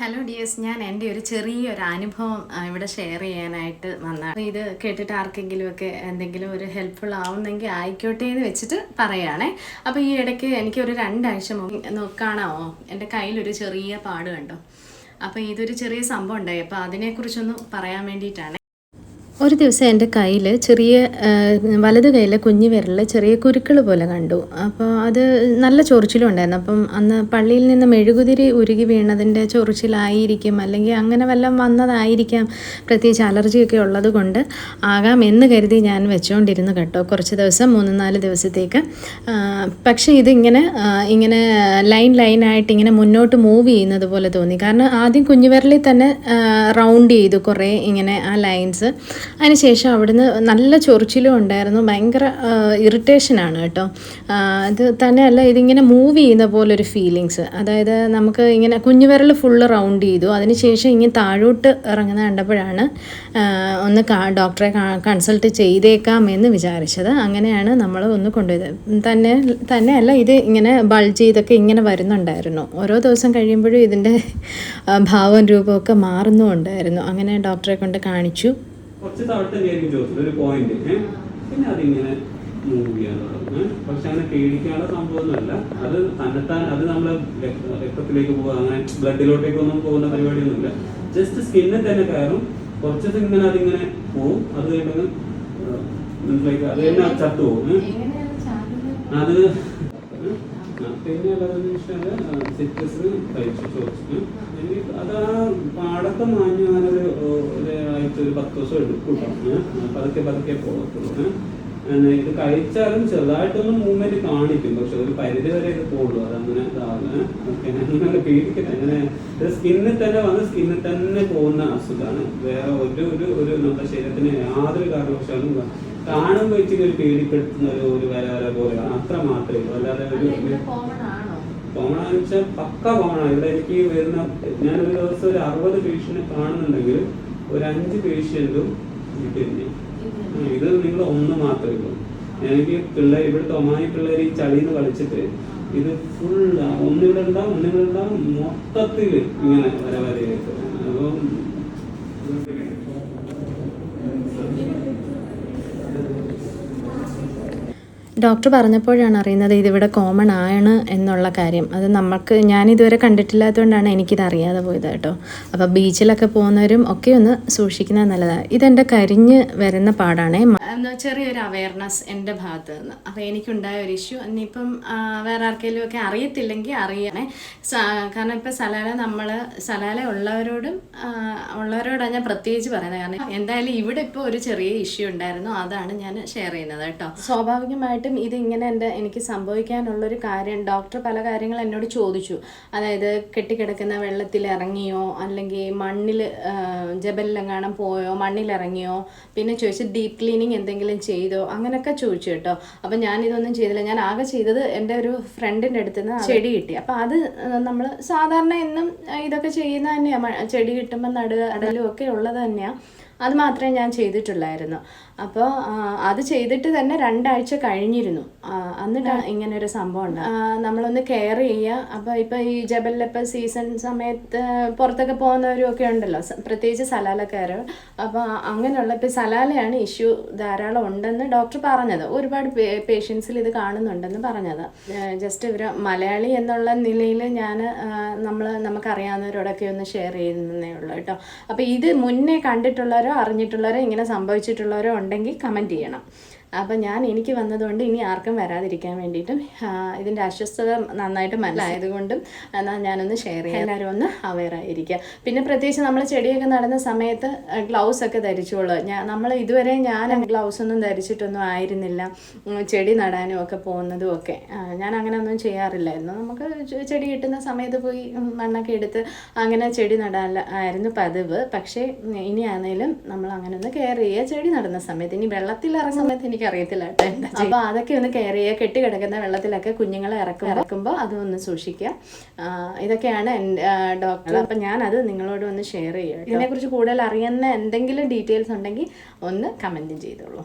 Hello dears ഞാൻ എന്റെ ഒരു ചെറിയൊരു അനുഭവം ഇവിടെ ഷെയർ ചെയ്യാനായിട്ട് വന്നതാണ്. ഇത് കേട്ടിട്ട് ആർക്കെങ്കിലുമൊക്കെ എന്തെങ്കിലും ഒരു ഹെൽപ്ഫുൾ ആവുന്നെങ്കിൽ ആയിക്കോട്ടെ എന്ന് വെച്ചിട്ട് പറയുകയാണേ അപ്പോൾ ഈ ഇടയ്ക്ക് എനിക്ക് ഒരു രണ്ടാഴ്ച നോക്കാണാവോ എന്റെ കയ്യിലൊരു ചെറിയ പാട് കണ്ടോ. അപ്പോൾ ഇതൊരു ചെറിയ സംഭവം ഉണ്ടായി. അപ്പോൾ അതിനെക്കുറിച്ചൊന്ന് പറയാൻ വേണ്ടിയിട്ടാണ്. ഒരു ദിവസം എന്റെ കയ്യിൽ ചെറിയ വലത് കയ്യിൽ കുഞ്ഞു വിരലിൽ ചെറിയ കുരുക്കൾ പോലെ കണ്ടു. അപ്പോൾ അത് നല്ല ചൊറിച്ചിലും ഉണ്ടായിരുന്നു. അപ്പം അന്ന് പള്ളിയിൽ നിന്ന് മെഴുകുതിരി ഉരുകി വീണതിന്റെ ചൊറിച്ചിലായിരിക്കും അല്ലെങ്കിൽ അങ്ങനെ വല്ലതും വന്നതായിരിക്കാം. പ്രത്യേകിച്ച് അലർജിയൊക്കെ ഉള്ളത് കൊണ്ട് ആകാം എന്ന് കരുതി ഞാൻ വെച്ചുകൊണ്ടിരുന്നു കേട്ടോ കുറച്ച് ദിവസം മൂന്ന് നാല് ദിവസത്തേക്ക്. പക്ഷേ ഇതിങ്ങനെ ഇങ്ങനെ ലൈൻ ലൈനായിട്ട് ഇങ്ങനെ മുന്നോട്ട് മൂവ് ചെയ്യുന്നത് പോലെ തോന്നി. കാരണം ആദ്യം കുഞ്ഞുവിരലിൽ തന്നെ റൗണ്ട് ചെയ്തു കുറേ ഇങ്ങനെ ആ ലൈൻസ്. അതിനുശേഷം അവിടുന്ന് നല്ല ചൊറിച്ചിലും ഉണ്ടായിരുന്നു. ഭയങ്കര ഇറിറ്റേഷനാണ് കേട്ടോ. അത് തന്നെയല്ല ഇതിങ്ങനെ മൂവ് ചെയ്യുന്ന പോലെ ഒരു ഫീലിങ്സ് അതായത് നമുക്ക് ഇങ്ങനെ കുഞ്ഞുവിരൽ ഫുള്ള് റൗണ്ട് ചെയ്തു. അതിനുശേഷം ഇങ്ങനെ താഴോട്ട് ഇറങ്ങുന്ന കണ്ടപ്പോഴാണ് ഒന്ന് ഡോക്ടറെ കൺസൾട്ട് ചെയ്തേക്കാം എന്ന് വിചാരിച്ചത്. അങ്ങനെയാണ് നമ്മൾ ഒന്ന് കൊണ്ടുപോയത്. തന്നെ തന്നെയല്ല ഇത് ഇങ്ങനെ ബൾജ് ചെയ്തൊക്കെ ഇങ്ങനെ വരുന്നുണ്ടായിരുന്നു. ഓരോ ദിവസം കഴിയുമ്പോഴും ഇതിന്റെ ഭാവം രൂപമൊക്കെ മാറുന്നുണ്ടായിരുന്നു അങ്ങനെ ഡോക്ടറെ കൊണ്ട് കാണിച്ചു. കുറച്ച് താഴത്തെ തന്നെയായിരിക്കും ജോസിൽ ഒരു പോയിന്റ് പിന്നെ അതിങ്ങനെ മൂവ് ചെയ്യാൻ തുടങ്ങും. പക്ഷെ അങ്ങനെ പേടിക്കാനുള്ള സംഭവമൊന്നുമല്ല. അത് തന്നെത്താൻ അത് നമ്മളെ രക്ത- രക്തത്തിലേക്ക് പോകുക അങ്ങനെ ബ്ലഡിലോട്ടേക്കൊന്നും പോകുന്ന പരിപാടിയൊന്നുമില്ല. ജസ്റ്റ് സ്കിന്നിൽ തന്നെ കയറും. കുറച്ച് ഇങ്ങനെ അതിങ്ങനെ പോവും. അത് കഴിഞ്ഞ് മനസ്സിലാക്കി അത് തന്നെ ചത്തു പോകും. അത് പിന്നെ ഉള്ളതെന്ന് വെച്ചാൽ സിറ്റസിന് കഴിച്ചു ചോദിച്ചു എനിക്ക് അത് ആ പാടൊക്കെ മാഞ്ഞു ഞാനൊരു ഒരു ആഴ്ച ഒരു പത്ത് ദിവസം എടുക്കും പതുക്കെ പതുക്കെ പോകത്തുള്ളൂ. ഇത് കഴിച്ചാലും ചെറുതായിട്ടൊന്നും മൂവ്മെന്റ് കാണിക്കും. പക്ഷെ ഒരു പരിധി വരെ ഇത് പോകുള്ളൂ. അതങ്ങനെ ഇതാവില്ല. അങ്ങനെ പേടിക്കട്ടെ അങ്ങനെ സ്കിന്നിൽ തന്നെ വന്ന് സ്കിന്നിൽ തന്നെ പോകുന്ന അസുഖമാണ്. വേറെ ഒരു ഒരു ഒരു നമ്മുടെ ശരീരത്തിന് യാതൊരു കാരണവശാലും കാണുമ്പോൾ ഇച്ചിരി ഒരു പേടിപ്പെടുത്തുന്ന ഒരു ഒരു വര വര പോലെ അത്ര മാത്രമേ ഉള്ളൂ. അല്ലാതെ ഒരു കോമൺ ആണെന്ന് വെച്ചാൽ പക്ക കോമൺ ആണ്. ഇവിടെ എനിക്ക് വരുന്ന ഞാൻ ഒരു ദിവസം ഒരു അറുപത് പേഷ്യനെ കാണുന്നുണ്ടെങ്കിൽ ഒരു അഞ്ച് പേഷ്യന്റും ആ, ഇത് നിങ്ങൾ ഒന്ന് മാത്രമേ ഉള്ളൂ. എനിക്ക് പിള്ളേർ ഇവിടുത്തെ ഒമാനി പിള്ളേർ ഈ ചളിന്ന് കളിച്ചിട്ട് ഇത് ഫുൾ ഒന്നിവിടെ ഉണ്ടാവും ഒന്നിവിടെ ഉണ്ടാവും മൊത്തത്തിൽ ഇങ്ങനെ വര വരയായിട്ട്. അപ്പം ഡോക്ടർ പറഞ്ഞപ്പോഴാണ് അറിയുന്നത് ഇതിവിടെ കോമൺ ആണ് എന്നുള്ള കാര്യം. അത് നമുക്ക് ഞാൻ ഇതുവരെ കണ്ടിട്ടില്ലാത്തതുകൊണ്ടാണ് എനിക്കിത് അറിയാതെ പോയത് കേട്ടോ. അപ്പോൾ ബീച്ചിലൊക്കെ പോകുന്നവരും ഒക്കെ ഒന്ന് സൂക്ഷിക്കുന്നത് നല്ലതാണ്. ഇതെന്റെ കരിഞ്ഞ് വരുന്ന പാടാണേ. ചെറിയൊരു അവയർനെസ് എന്റെ ഭാഗത്ത് നിന്ന്. അപ്പോൾ എനിക്കുണ്ടായ ഒരു ഇഷ്യൂ ഇനിയിപ്പം വേറെ ആർക്കെങ്കിലും ഒക്കെ അറിയത്തില്ലെങ്കിൽ അറിയണേ കാരണം ഇപ്പം സലാല നമ്മൾ സലാല ഉള്ളവരോടും ഉള്ളവരോടാണ് ഞാൻ പ്രത്യേകിച്ച് പറയുന്നത്. കാരണം എന്തായാലും ഇവിടെ ഇപ്പോൾ ഒരു ചെറിയ ഇഷ്യൂ ഉണ്ടായിരുന്നു. അതാണ് ഞാൻ ഷെയർ ചെയ്യുന്നത് കേട്ടോ. സ്വാഭാവികമായിട്ടും ഇത് ഇങ്ങനെ എന്റെ എനിക്ക് സംഭവിക്കാനുള്ളൊരു കാര്യം ഡോക്ടർ പല കാര്യങ്ങൾ എന്നോട് ചോദിച്ചു. അതായത് കെട്ടിക്കിടക്കുന്ന വെള്ളത്തിൽ ഇറങ്ങിയോ അല്ലെങ്കിൽ മണ്ണിൽ ജബലിലെങ്ങാനും പോയോ മണ്ണിലിറങ്ങിയോ പിന്നെ ചോദിച്ചു ഡീപ്പ് ക്ലീനിങ് എന്തെങ്കിലും ചെയ്തോ അങ്ങനെയൊക്കെ ചോദിച്ചു കേട്ടോ. അപ്പം ഞാനിതൊന്നും ചെയ്തില്ല. ഞാൻ ആകെ ചെയ്തത് എന്റെ ഒരു ഫ്രണ്ടിന്റെ അടുത്ത് നിന്ന് ചെടി കിട്ടി. അപ്പം അത് നമ്മൾ സാധാരണ എന്നും ഇതൊക്കെ ചെയ്യുന്ന തന്നെയാണ് ചെടി കിട്ടുമ്പോൾ നടുക അടലും ഒക്കെ ഉള്ളത് തന്നെയാണ് അത് മാത്രമേ ഞാൻ ചെയ്തിട്ടുള്ളായിരുന്നു. അപ്പോൾ അത് ചെയ്തിട്ട് തന്നെ രണ്ടാഴ്ച കഴിഞ്ഞിരുന്നു. എന്നിട്ടാണ് ഇങ്ങനെ ഒരു സംഭവം ഉണ്ട് നമ്മളൊന്ന് കെയർ ചെയ്യുക അപ്പോൾ ഇപ്പോൾ ഈ ജബലിലിപ്പോൾ സീസൺ സമയത്ത് പുറത്തൊക്കെ പോകുന്നവരും ഒക്കെ ഉണ്ടല്ലോ പ്രത്യേകിച്ച് സലാലക്കാരൻ അപ്പോൾ അങ്ങനെയുള്ള ഇപ്പോൾ സലാലയാണ് ഇഷ്യൂ ധാരാളം ഉണ്ടെന്ന് ഡോക്ടർ പറഞ്ഞത്. ഒരുപാട് പേഷ്യൻസിൽ ഇത് കാണുന്നുണ്ടെന്ന് പറഞ്ഞത്. ജസ്റ്റ് ഇവർ മലയാളി എന്നുള്ള നിലയിൽ ഞാൻ നമ്മൾ നമുക്കറിയാവുന്നവരോടൊക്കെ ഒന്ന് ഷെയർ ചെയ്യുന്നേ ഉള്ളൂ കേട്ടോ. അപ്പോൾ ഇത് മുന്നേ കണ്ടിട്ടുള്ളവരോ അറിഞ്ഞിട്ടുള്ളവരോ ഇങ്ങനെ സംഭവിച്ചിട്ടുള്ളവരോ ഉണ്ടെങ്കിൽ കമന്റ് ചെയ്യണം. അപ്പം ഞാൻ എനിക്ക് വന്നതുകൊണ്ട് ഇനി ആർക്കും വരാതിരിക്കാൻ വേണ്ടിയിട്ടും ഇതിന്റെ അസ്വസ്ഥത നന്നായിട്ട് മനസ്സിലായതുകൊണ്ടും എന്നാൽ ഞാനൊന്ന് ഷെയർ ചെയ്യാം. എല്ലാവരും ഒന്ന് അവെയർ ആയിരിക്കുക. പിന്നെ പ്രത്യേകിച്ച് നമ്മൾ ചെടിയൊക്കെ നടുന്ന സമയത്ത് ഗ്ലൗസ് ഒക്കെ ധരിച്ചോളൂ. ഞാൻ നമ്മൾ ഇതുവരെ ഞാൻ ഗ്ലൗസ് ഒന്നും ധരിച്ചിട്ടൊന്നും ആയിരുന്നില്ല. ചെടി നടാനും ഒക്കെ പോകുന്നതും ഒക്കെ. ഞാൻ അങ്ങനെ ഒന്നും ചെയ്യാറില്ലായിരുന്നു. നമുക്ക് ചെടി കിട്ടുന്ന സമയത്ത് പോയി മണ്ണൊക്കെ എടുത്ത് അങ്ങനെ ചെടി നടാൻ ആയിരുന്നു പതിവ്. പക്ഷേ ഇനി ആണെങ്കിലും നമ്മൾ അങ്ങനെ ഒന്ന് കെയർ ചെയ്യുക. ചെടി നടുന്ന സമയത്ത് ഇനി വെള്ളത്തിൽ ഇറങ്ങുന്ന സമയത്ത് എനിക്ക് അറിയത്തില്ല കേട്ടോ എന്താ അപ്പോൾ അതൊക്കെ ഒന്ന് കെയർ ചെയ്യുക കെട്ടി കിടക്കുന്ന വെള്ളത്തിലൊക്കെ കുഞ്ഞുങ്ങളെ ഇറക്കും ഇറക്കുമ്പോൾ അതൊന്ന് സൂക്ഷിക്കുക ഇതൊക്കെയാണ് എന്റെ ഡോക്ടർ ഞാൻ അത് നിങ്ങളോട് ഒന്ന് ഷെയർ ചെയ്യാം ഇതിനെക്കുറിച്ച് കൂടുതൽ അറിയുന്ന എന്തെങ്കിലും ഡീറ്റെയിൽസ് ഉണ്ടെങ്കിൽ ഒന്ന് കമന്റും ചെയ്തോളൂ.